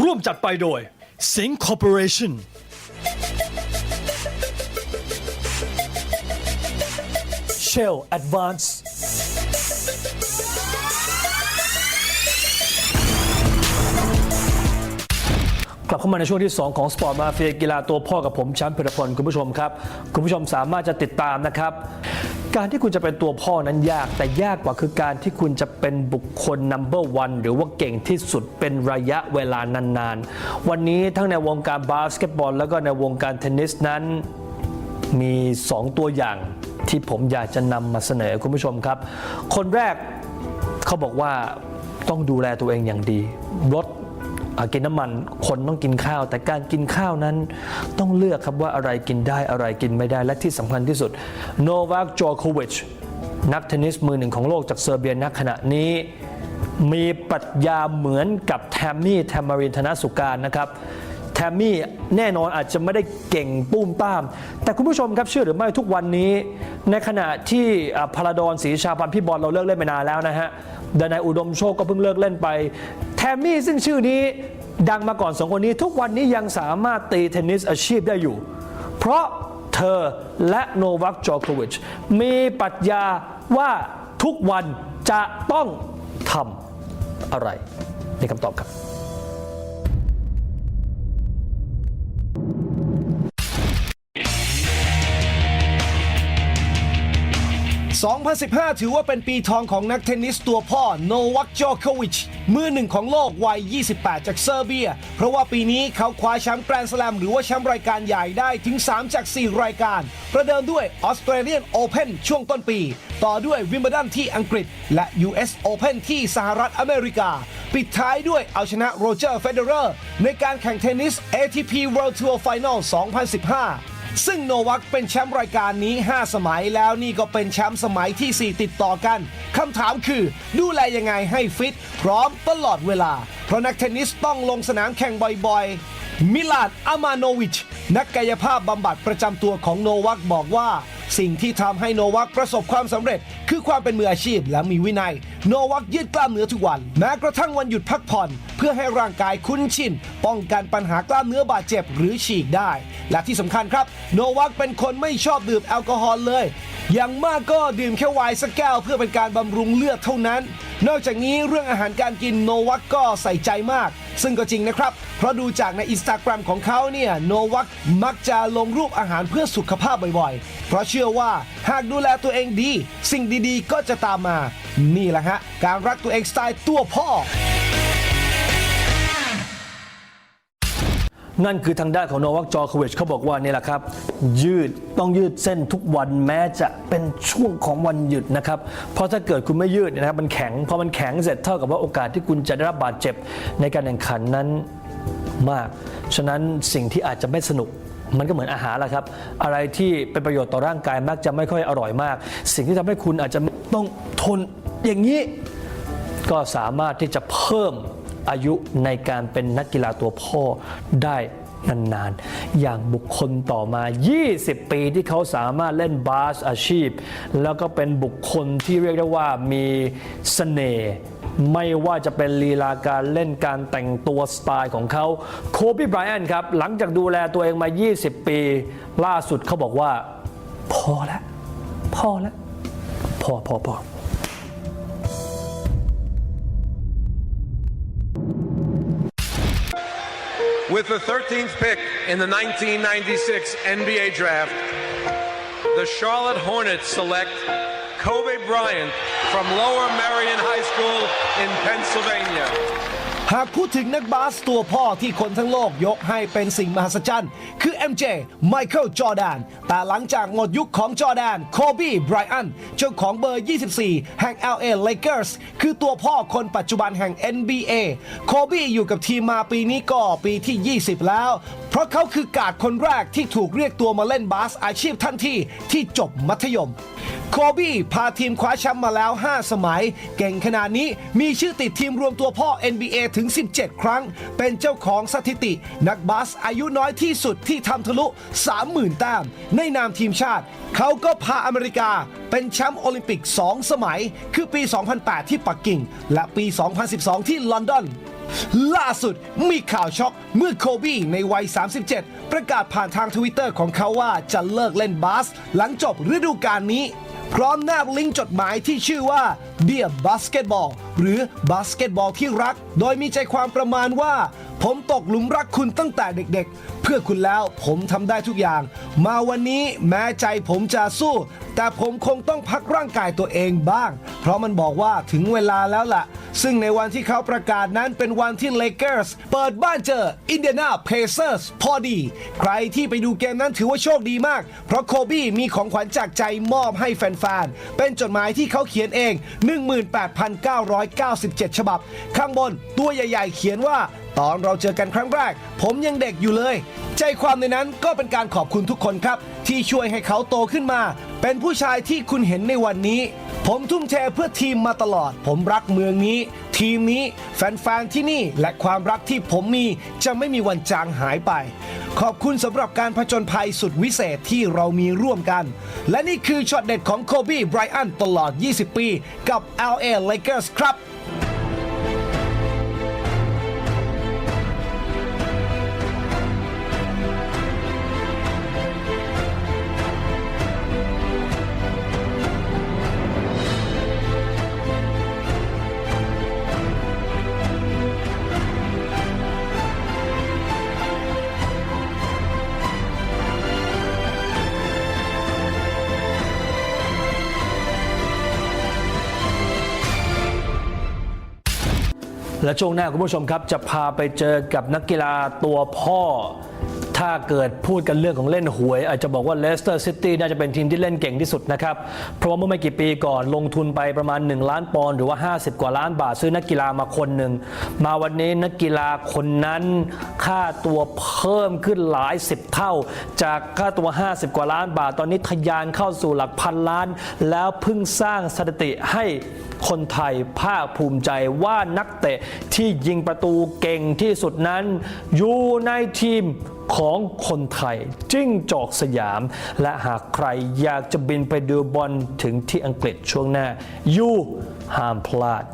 ร่วมจัดไปโดย Sing Corporation Shell Advance กลับเข้ามาในช่วงที่ 2 ของ Sport Mafia กีฬาตัวพ่อกับผมแชมป์พิรพลคุณผู้ชมครับ คุณผู้ชมสามารถจะติดตามนะครับ การที่คุณจะเป็นตัวพ่อนั้นยาก แต่ยากกว่าคือการที่คุณจะเป็นบุคคล number one หรือว่าเก่งที่สุดเป็นระยะเวลานานๆ วันนี้ทั้งในวงการบาสเกตบอล แล้วก็ในวงการเทนนิสนั้นมี 2 ตัวอย่างที่ผมอยากจะนำมาเสนอคุณผู้ชมครับ คนแรกเขาบอกว่าต้องดูแลตัวเองอย่างดีลด กินน้ำมันคนต้องกินข้าว แต่การกินข้าวนั้นต้องเลือกครับว่าอะไรกินได้อะไรกินไม่ได้ และที่สำคัญที่สุดโนวากจอโควิชนักเทนนิสมือหนึ่งของโลกจากเซอร์เบียณขณะนี้มีปรัชญาเหมือนกับแทมมี่แทมมารินธนสุการนะครับแทมมี่แน่นอนอาจจะไม่ได้เก่งปุ้มตาม แต่คุณผู้ชมครับเชื่อหรือไม่ทุกวันนี้ ในขณะที่อ่าพาราดอนศรีชาพันธ์พี่บอลเราเลิกเล่นไปนานแล้วนะฮะดนายอุดมโชคก็เพิ่งเลิกเล่นไป ทมมี่ซึ่งชื่อนี้ดังมาก่อนสองคนนี้ ทุกวันนี้ยังสามารถตีเทนนิสอาชีพได้อยู่ เพราะเธอและโนวัคจอโควิชมีปรัชญาว่าทุกวันจะต้องทำอะไร ในคำตอบครับ 2015 ถือว่าเป็นปีทองของนักเทนนิสตัวพ่อโนวัคโจโควิช มือหนึ่งของโลกวัย 28 จากเซอร์เบีย เพราะว่าปีนี้เขาคว้าแชมป์แกรนด์สแลมหรือว่าแชมป์รายการใหญ่ได้ถึง 3 จาก 4 รายการ ประเดิมด้วยออสเตรเลียนโอเพนช่วงต้นปี ต่อด้วยวิมเบิลดันที่อังกฤษ และ US Open ที่สหรัฐอเมริกา ปิดท้ายด้วยเอาชนะโรเจอร์เฟเดอเรอร์ในการแข่งเทนนิส ATP World Tour Final 2015 ซึ่งโนวักเป็นแชมป์รายการนี้ 5 สมัยแล้วนี่ก็เป็นแชมป์สมัยที่ 4 ติดต่อกันคำถามคือดูแลยังไงให้ฟิต พร้อมตลอดเวลา เพราะนักเทนนิสต้องลงสนามแข่งบ่อยๆ มิลาดอามาโนวิช นักกายภาพบำบัดประจำตัวของโนวักบอกว่า สิ่งที่ทำให้โนวัคประสบความสำเร็จ คือความเป็นมืออาชีพและมีวินัย โนวัคยืดกล้ามเนื้อทุกวัน แม้กระทั่งวันหยุดพักผ่อน เพื่อให้ร่างกายคุ้นชิน ป้องกันปัญหากล้ามเนื้อบาดเจ็บหรือฉีกได้ และที่สำคัญครับ โนวัคเป็นคนไม่ชอบดื่มแอลกอฮอล์เลยอย่างมากก็ดื่มแค่ไวน์สักแก้วเพื่อเป็นการบำรุงเลือดเท่านั้น นอกจากนี้เรื่องอาหารการกินโนวัคก็ใส่ใจมาก ซึ่งก็จริงนะครับ เพราะดูจากในอินสตาแกรมของเขาเนี่ยโนวัคมักจะลงรูปอาหารเพื่อสุขภาพบ่อยๆ เพราะเชื่อว่าหากดูแลตัวเองดี สิ่งดีๆ ก็จะตามมา นี่แหละฮะ การรักตัวเองสไตล์ตัวพ่อ นั่นคือทางด้านของโนวัคจอโควิชเขาบอกว่านี่แหละครับ ยืดต้องยืดเส้นทุกวันแม้จะเป็นช่วงของวันหยุดนะครับ เพราะถ้าเกิดคุณไม่ยืดนะครับมันแข็งพอมันแข็งเสร็จเท่ากับว่าโอกาสที่คุณจะได้รับบาดเจ็บในการแข่งขันนั้นมาก ฉะนั้นสิ่งที่อาจจะไม่สนุกมันก็เหมือนอาหารแหละครับ อะไรที่เป็นประโยชน์ต่อร่างกายมักจะไม่ค่อยอร่อยมาก สิ่งที่ทำให้คุณอาจจะต้องทนอย่างนี้ ก็สามารถที่จะเพิ่ม อายุในการเป็นนักกีฬาตัวพ่อได้นานๆ อย่างบุคคลต่อมา 20 ปีที่เขาสามารถเล่นบาสอาชีพ แล้วก็เป็นบุคคลที่เรียกได้ว่ามีเสน่ห์ไม่ว่าจะเป็นลีลาการเล่นการแต่งตัวสไตล์ของเขาโคบีไบรอันครับ หลังจากดูแลตัวเองมา 20 ปี ล่าสุดเขาบอกว่า พอแล้ว พอแล้ว พอพอพอ With the 13th pick in the 1996 NBA draft, the Charlotte Hornets select Kobe Bryant from Lower Merion High School in Pennsylvania. หากพูดถึงนักบาสตัวพ่อที่คนทั้งโลกยกให้เป็นสิ่งมหัศจรรย์ คือ MJ ไมเคิลจอร์แดน แต่หลังจากหมดยุคของจอร์แดน โคบีไบรอัน เจ้าของเบอร์ 24 แห่ง LA Lakers คือตัวพ่อคนปัจจุบันแห่ง NBA โคบีอยู่กับทีมมาปีนี้ก็ปีที่ 20 แล้ว เพราะเขาคือกาดคนแรกที่ถูกเรียกตัวมาเล่นบาสอาชีพทันทีที่จบมัธยมโคบีพาทีมคว้าแชมป์มาแล้ว 5 สมัย เก่งขนาดนี้มีชื่อติดทีมรวมตัวพ่อ NBA ถึงึง 17 ครั้ง เป็นเจ้าของสถิติ นักบาสอายุน้อยที่สุดที่ทำทะลุ 30,000 แต้มในนามทีมชาติ เขาก็พาอเมริกาเป็นแชมป์โอลิมปิก 2 สมัย คือปี 2008 ที่ปักกิ่ง และปี 2012 ที่ลอนดอนล่าสุดมีข่าวช็อกเมื่อโคบี้ในวัย 37 ประกาศผ่านทางทวิตเตอร์ของเขาว่าจะเลิกเล่นบาส หลังจบฤดูกาลนี้ พร้อมแนบลิงก์จดหมายที่ชื่อว่าเบียบบาสเกตบอลหรือบาสเกตบอลที่รัก โดยมีใจความประมาณว่า ผมตกหลุมรักคุณตั้งแต่เด็กๆ เพื่อคุณแล้วผมทำได้ทุกอย่าง มาวันนี้แม้ใจผมจะสู้ แต่ผมคงต้องพักร่างกายตัวเองบ้าง เพราะมันบอกว่าถึงเวลาแล้วล่ะ ซึ่งในวันที่เขาประกาศนั้นเป็นวันที่เลเกอร์สเปิดบ้านเจออินเดียนาเพเซอร์สพอดี ใครที่ไปดูเกมนั้นถือว่าโชคดีมาก เพราะโคบี้มีของขวัญจากใจมอบให้แฟนๆ เป็นจดหมายที่เขาเขียนเอง 18,997 ฉบับ ข้างบนตัวใหญ่ๆเขียนว่า ตอนเราเจอกันครั้งแรก ผมยังเด็กอยู่เลย ใจความในนั้นก็เป็นการขอบคุณทุกคนครับ ที่ช่วยให้เขาโตขึ้นมา เป็นผู้ชายที่คุณเห็นในวันนี้ ผมทุ่มเทเพื่อทีมมาตลอด ผมรักเมืองนี้ ทีมนี้แฟนๆที่นี่และความรักที่ผมมีจะไม่มีวันจางหายไป ขอบคุณสำหรับการผจญภัยสุดวิเศษที่เรามีร่วมกัน และนี่คือช็อตเด็ดของโคบีไบรอันตลอด 20 ปี กับ LA Lakers ครับ และช่วงหน้าคุณผู้ชมครับจะพาไปเจอกับนักกีฬาตัวพ่อ ถ้าเกิดพูดกันเรื่องของเล่นหวย อาจจะบอกว่าเลสเตอร์ซิตี้น่าจะเป็นทีมที่เล่นเก่งที่สุดนะครับ เพราะว่าเมื่อไม่กี่ปีก่อนลงทุนไปประมาณ 1 ล้านปอนด์หรือว่า 50 กว่าล้านบาทซื้อนักกีฬามาคนหนึ่ง มาวันนี้นักกีฬาคนนั้นค่าตัวเพิ่มขึ้นหลายสิบเท่า จากค่าตัว 50 กว่าล้านบาท ตอนนี้ทะยานเข้าสู่หลักพันล้าน แล้วเพิ่งสร้างสถิติให้คนไทยภาคภูมิใจว่านักเตะที่ยิงประตูเก่งที่สุดนั้นอยู่ในทีม ของคนไทย จิ้งจอกสยาม และหากใครอยากจะบินไปดูบอลถึงที่อังกฤษช่วงหน้ายูห้ามพลาด